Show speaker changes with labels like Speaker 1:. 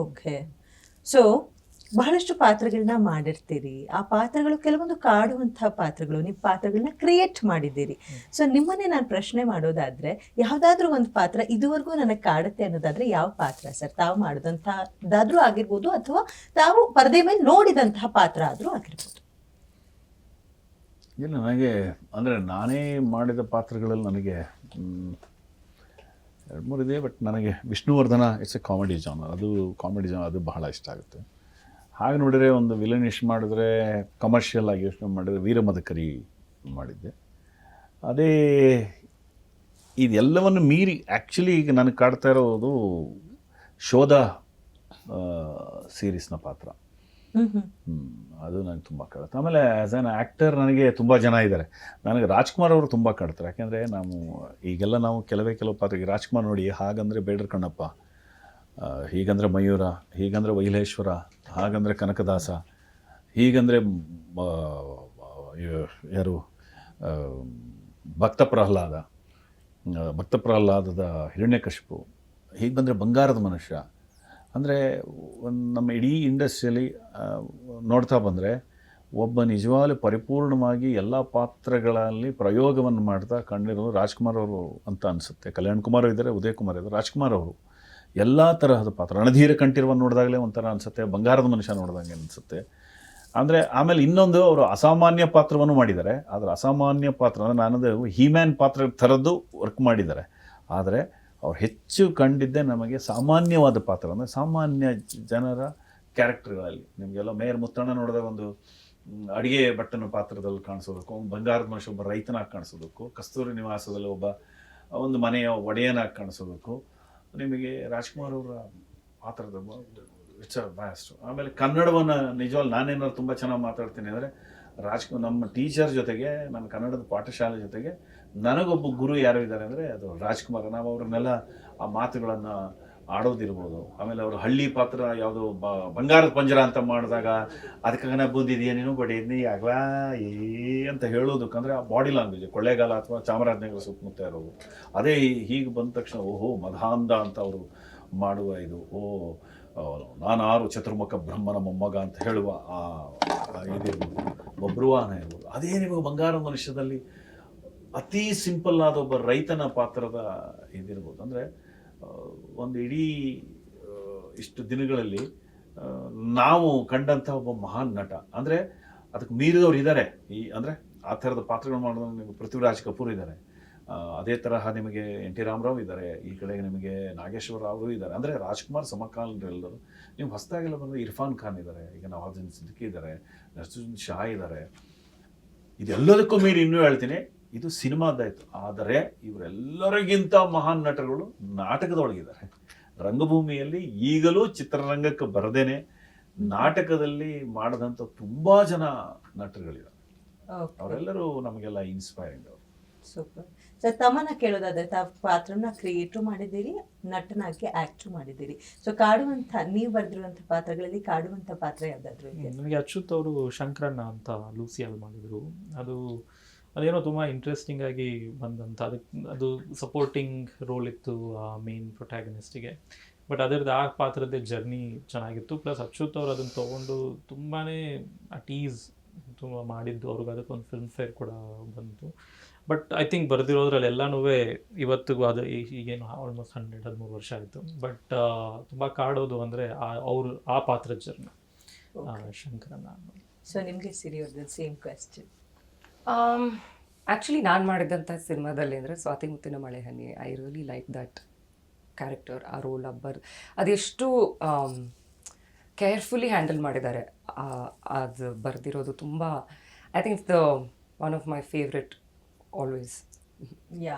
Speaker 1: Okay so ಬಹಳಷ್ಟು ಪಾತ್ರಗಳನ್ನ ಮಾಡಿರ್ತೀರಿ. ಆ ಪಾತ್ರಗಳು ಕೆಲವೊಂದು ಕಾಡುವಂತಹ ಪಾತ್ರಗಳು ನಿಮ್ಮ ಪಾತ್ರಗಳನ್ನ ಕ್ರಿಯೇಟ್ ಮಾಡಿದ್ದೀರಿ. ಸೊ ನಿಮ್ಮನ್ನೇ ನಾನು ಪ್ರಶ್ನೆ ಮಾಡೋದಾದ್ರೆ ಯಾವುದಾದ್ರೂ ಒಂದು ಪಾತ್ರ ಇದುವರೆಗೂ ನನಗೆ ಕಾಡುತ್ತೆ ಅನ್ನೋದಾದ್ರೆ ಯಾವ ಪಾತ್ರ ಸರ್? ತಾವು ಮಾಡಿದಂಥದ್ದಾದ್ರೂ ಆಗಿರ್ಬೋದು ಅಥವಾ ತಾವು ಪರದೆ ಮೇಲೆ ನೋಡಿದಂತಹ ಪಾತ್ರ ಆದ್ರೂ ಆಗಿರ್ಬೋದು.
Speaker 2: ಇಲ್ಲ ನನಗೆ ಅಂದರೆ ನಾನೇ ಮಾಡಿದ ಪಾತ್ರಗಳಲ್ಲಿ ನನಗೆ ಎರಡು ಮೂರು ಇದೆ ಬಟ್ ನನಗೆ Vishnuvardhana it's a comedy genre ಅದು ಕಾಮಿಡಿ ಜಾನರ್ ಅದು ಬಹಳ ಇಷ್ಟ ಆಗುತ್ತೆ. ಹಾಗೆ ನೋಡಿದರೆ ಒಂದು ವಿಲನ್ ಇಷ್ಟು ಮಾಡಿದ್ರೆ ಕಮರ್ಷಿಯಲ್ ಆಗಿ ಯೋಚನೆ ಮಾಡಿದರೆ ವೀರಮದಕರಿ ಮಾಡಿದ್ದೆ. ಅದೇ ಇದೆಲ್ಲವನ್ನು ಮೀರಿ ಆ್ಯಕ್ಚುಲಿ ಈಗ ನನಗೆ ಕಾಡ್ತಾ ಇರೋದು ಶೋಧ ಸೀರೀಸ್ನ ಪಾತ್ರ. ಅದು ನನಗೆ ತುಂಬ ಕಾಡುತ್ತೆ ಆಮೇಲೆ ಆ್ಯಸ್ ಆ್ಯನ್ ಆ್ಯಕ್ಟರ್ ನನಗೆ ತುಂಬ ಜನ ಇದ್ದಾರೆ ನನಗೆ ರಾಜ್ಕುಮಾರ್ ಅವರು ತುಂಬ ಕಾಡ್ತಾರೆ ಯಾಕೆಂದರೆ ನಾವು, ಈಗೆಲ್ಲ ನಾವು ಕೆಲವೇ ಕೆಲವು ಪಾತ್ರ ಈಗ ರಾಜ್ಕುಮಾರ್ ನೋಡಿ ಹಾಗಂದರೆ ಬೇಡರ್ ಕಣ್ಣಪ್ಪ. ಹೀಗಂದರೆ ಮಯೂರ, ಹೀಗಂದರೆ ವೈಲೇಶ್ವರ ಹಾಗಂದರೆ ಕನಕದಾಸ, ಹೀಗಂದರೆ ಯಾರು ಭಕ್ತ ಪ್ರಹ್ಲಾದ ಭಕ್ತ ಪ್ರಹ್ಲಾದದ ಹಿರಣ್ಯಕಶಿಪು ಹೀಗೆ ಬಂದರೆ ಬಂಗಾರದ ಮನುಷ್ಯ ಅಂದರೆ ಒಂದು ನಮ್ಮ ಇಡೀ ಇಂಡಸ್ಟ್ರಿಯಲ್ಲಿ ನೋಡ್ತಾ ಬಂದರೆ ಒಬ್ಬ ನಿಜವಾಗ್ಲೂ ಪರಿಪೂರ್ಣವಾಗಿ ಎಲ್ಲ ಪಾತ್ರಗಳಲ್ಲಿ ಪ್ರಯೋಗವನ್ನು ಮಾಡ್ತಾ ಕಂಡಿರೋದು ರಾಜ್ಕುಮಾರ್ ಅವರು ಅಂತ ಅನಿಸುತ್ತೆ. ಕಲ್ಯಾಣ್ ಕುಮಾರ್ ಇದ್ದಾರೆ, ಉದಯ್ ಕುಮಾರ್ ಇದ್ದಾರೆ, ರಾಜ್ಕುಮಾರ್ ಅವರು ಎಲ್ಲ ತರಹದ ಪಾತ್ರ, ರಣಧೀರ ಕಂಠೀರವನ್ನು ನೋಡಿದಾಗಲೇ ಒಂಥರ ಅನಿಸುತ್ತೆ, ಬಂಗಾರದ ಮನುಷ್ಯ ನೋಡಿದಂಗೆ ಅನಿಸುತ್ತೆ. ಅಂದರೆ ಆಮೇಲೆ ಇನ್ನೊಂದು ಅವರು ಅಸಾಮಾನ್ಯ ಪಾತ್ರವನ್ನು ಮಾಡಿದ್ದಾರೆ. ಆದರೆ ಅಸಾಮಾನ್ಯ ಪಾತ್ರ ಅಂದರೆ ನಾನದು ಹೀಮ್ಯಾನ್ ಪಾತ್ರ ಥರದ್ದು ವರ್ಕ್ ಮಾಡಿದ್ದಾರೆ. ಆದರೆ ಅವ್ರು ಹೆಚ್ಚು ಕಂಡಿದ್ದೇ ನಮಗೆ ಸಾಮಾನ್ಯವಾದ ಪಾತ್ರ ಅಂದರೆ ಸಾಮಾನ್ಯ ಜನರ ಕ್ಯಾರೆಕ್ಟರ್ಗಳಲ್ಲಿ. ನಿಮಗೆಲ್ಲ ಮೇಯರ್ ಮುತ್ತಣ್ಣ ನೋಡಿದ ಒಂದು ಅಡಿಗೆ ಭಟ್ಟನ ಪಾತ್ರದಲ್ಲಿ ಕಾಣಿಸೋದಕ್ಕೂ, ಬಂಗಾರದ ಮನುಷ್ಯ ಒಬ್ಬ ರೈತನಾಗಿ ಕಾಣಿಸೋದಕ್ಕೂ, ಕಸ್ತೂರಿ ನಿವಾಸದಲ್ಲಿ ಒಬ್ಬ, ಒಂದು ಮನೆಯ ಒಡೆಯನಾಗಿ ಕಾಣಿಸೋದಕ್ಕೂ, ನಿಮಗೆ ರಾಜ್ಕುಮಾರ್ ಅವರ ಪಾತ್ರದ ಇಟ್ಸ್ ಬ್ಯಾಸ್ಟ್ ಆಮೇಲೆ ಕನ್ನಡವನ್ನು ನಿಜವಾಗ್ಲು ನಾನೇನಾದ್ರು ತುಂಬ ಚೆನ್ನಾಗಿ ಮಾತಾಡ್ತೀನಿ ಅಂದರೆ ರಾಜ್ಕುಮಾರ್ ನಮ್ಮ ಟೀಚರ್ ಜೊತೆಗೆ ನನ್ನ ಕನ್ನಡದ ಪಾಠಶಾಲೆ ಜೊತೆಗೆ ನನಗೊಬ್ಬ ಗುರು ಯಾರು ಇದ್ದಾರೆ ಅಂದರೆ ಅದು ರಾಜ್ಕುಮಾರ್. ನಾವು ಅವ್ರನ್ನೆಲ್ಲ ಆ ಮಾತುಗಳನ್ನು ಆಡೋದಿರ್ಬೋದು. ಆಮೇಲೆ ಅವರು ಹಳ್ಳಿ ಪಾತ್ರ ಯಾವುದೋ ಬ, ಬಂಗಾರದ ಪಂಜರ ಅಂತ ಮಾಡಿದಾಗ ಅದಕ್ಕೆ ಬಂದಿದೆಯಾ ನೀನು? ಬಡಿದ್ನಿ ಆಗ್ಲ, ಏ ಅಂತ ಹೇಳೋದಕ್ಕಂದ್ರೆ ಆ ಬಾಡಿ ಲ್ಯಾಂಗ್ವೇಜ್ ಕೊಳ್ಳೇಗಾಲ ಅಥವಾ ಚಾಮರಾಜನಗರ ಸುತ್ತಮುತ್ತ ಇರೋದು. ಅದೇ ಹೀಗೆ ಬಂದ ತಕ್ಷಣ, ಓಹೋ ಮಧಾಂಧ ಅಂತ ಅವರು ಮಾಡುವ ಇದು, ಓ ನಾನಾರು ಚತುರ್ಮುಖ ಬ್ರಹ್ಮನ ಮೊಮ್ಮಗ ಅಂತ ಹೇಳುವ ಆ ಇದಿರ್ಬೋದು ಬಬ್ರುವಾಹನ ಇರ್ಬೋದು. ಅದೇ ನಿಮಗೆ ಬಂಗಾರ ಮನುಷ್ಯದಲ್ಲಿ ಅತಿ ಸಿಂಪಲ್ ಆದ ಒಬ್ಬ ರೈತನ ಪಾತ್ರದ ಇದಿರ್ಬೋದು. ಅಂದರೆ ಒಂದು ಇಡೀ ಇಷ್ಟು ದಿನಗಳಲ್ಲಿ ನಾವು ಕಂಡಂಥ ಒಬ್ಬ ಮಹಾನ್ ನಟ. ಅಂದರೆ, ಅದಕ್ಕೆ ಮೀರಿದವ್ರು ಇದ್ದಾರೆ ಈ, ಅಂದರೆ, ಆ ಥರದ ಪಾತ್ರಗಳು ಮಾಡೋದು ನಿಮಗೆ ಪೃಥ್ವಿರಾಜ್ ಕಪೂರ್ ಇದ್ದಾರೆ ಅದೇ ತರಹ ನಿಮಗೆ ಎನ್ ಟಿ ರಾಮರಾವ್ ಇದ್ದಾರೆ ಈ ಕಡೆಗೆ ನಿಮಗೆ ನಾಗೇಶ್ವರ ರಾವ್ ಇದ್ದಾರೆ. ಅಂದರೆ ರಾಜ್ಕುಮಾರ್ ಸಮಕಾಲೀನರೆಲ್ಲರೂ ನೀವು ಹೊಸದಾಗೆಲ್ಲ ಬಂದರೆ ಇರ್ಫಾನ್ ಖಾನ್ ಇದ್ದಾರೆ ಈಗ ನವಾಜುನ್ ಸಿದ್ದಿಕಿ ಇದ್ದಾರೆ ನರ್ಸುದ್ದೀನ್ ಶಾ ಇದ್ದಾರೆ. ಇದೆಲ್ಲದಕ್ಕೂ ಮೀರಿ ಇನ್ನೂ ಹೇಳ್ತೀನಿ ಇದು ಸಿನಿಮಾದಾಯ್ತು ಆದರೆ ಇವರೆಲ್ಲರಿಗಿಂತ ಮಹಾನ್ ನಟರುಗಳು ನಾಟಕದೊಳಗಿದ್ದಾರೆ. ರಂಗಭೂಮಿಯಲ್ಲಿ ಈಗಲೂ ಚಿತ್ರರಂಗಕ್ಕೆ ಬರದೇನೆ ನಾಟಕದಲ್ಲಿ ಮಾಡಿದಂಥ ತುಂಬಾ ಜನ ನಟರುಗಳಿದ್ದಾರೆ. ಅವರೆಲ್ಲರೂ ನಮಗೆಲ್ಲ ಇನ್ಸ್ಪೈರಿಂಗ್ ಅವರು.
Speaker 1: ಸೂಪರ್ ಸರ್ ತಮ್ಮನ್ನ ಕೇಳೋದಾದ್ರೆ, ತಾವು ಪಾತ್ರನ ಕ್ರಿಯೇಟು ಮಾಡಿದ್ದೀರಿ, ನಟನಾಗಿ ಆಕ್ಟು ಮಾಡಿದ್ದೀರಿ. ಸೊ ಕಾಡುವಂಥ, ನೀವು ಬರೆದಿರುವಂಥ ಪಾತ್ರಗಳಲ್ಲಿ ಕಾಡುವಂಥ ಪಾತ್ರ ಯಾವ್ದಾದ್ರು
Speaker 3: ನನಗೆ ಅಚ್ಯುತ್ ಅವರು ಶಂಕರಣ್ಣ ಅಂತ ಲೂಸಿಯಲ್ಲಿ ಮಾಡಿದರು. ಅದು, ಅದೇನೋ ತುಂಬ ಇಂಟ್ರೆಸ್ಟಿಂಗ್ ಆಗಿ ಬಂದಂಥ ಅದಕ್ಕೆ ಅದು ಸಪೋರ್ಟಿಂಗ್ ರೋಲ್ ಇತ್ತು ಆ ಮೇನ್ ಪ್ರೊಟ್ಯಾಗನಿಸ್ಟಿಗೆ ಬಟ್ ಅದರದ್ದು ಆ ಪಾತ್ರದ ಜರ್ನಿ ಚೆನ್ನಾಗಿತ್ತು. ಪ್ಲಸ್ ಅಚ್ಯುತ್ ಅವರು ಅದನ್ನು ತೊಗೊಂಡು ತುಂಬಾ ಅಟ್ ಟೀಸ್ ತುಂಬ ಮಾಡಿದ್ದು ಅವ್ರಿಗೆ ಅದಕ್ಕೊಂದು ಫಿಲ್ಮ್ ಫೇರ್ ಕೂಡ ಬಂತು. ಬಟ್ ಐ ಥಿಂಕ್ ಬರೆದಿರೋದ್ರಲ್ಲಿ ಎಲ್ಲನೂ ಇವತ್ತಿಗೂ ಅದು ಈಗೇನು ಆಲ್ಮೋಸ್ಟ್ ಹಂಡ್ರೆಡ್ ಹದಿಮೂರು ವರ್ಷ ಆಯಿತು. ಬಟ್ ತುಂಬ ಕಾಡೋದು ಅಂದರೆ ಅವರು ಆ ಪಾತ್ರದ ಜರ್ನ ಶಂಕರನ್ನ.
Speaker 1: ಸೊ ನಿಮಗೆ ಸಿರಿ ಅವ್ರದ್ದು ಸೇಮ್ ಕ್ವೆಶ್ಚನ್
Speaker 4: ಆ್ಯಕ್ಚುಲಿ ನಾನು ಮಾಡಿದಂಥ ಸಿನಿಮಾದಲ್ಲಿ ಅಂದರೆ Swathi Muthina Male Hani I really like that character ಆ ರೋಲ್ ಅಬ್ಬರ್ ಅದೆಷ್ಟು ಕೇರ್ಫುಲಿ ಹ್ಯಾಂಡಲ್ ಮಾಡಿದ್ದಾರೆ. ಅದು ಬರೆದಿರೋದು ತುಂಬ I think the one of my favourite always
Speaker 1: yeah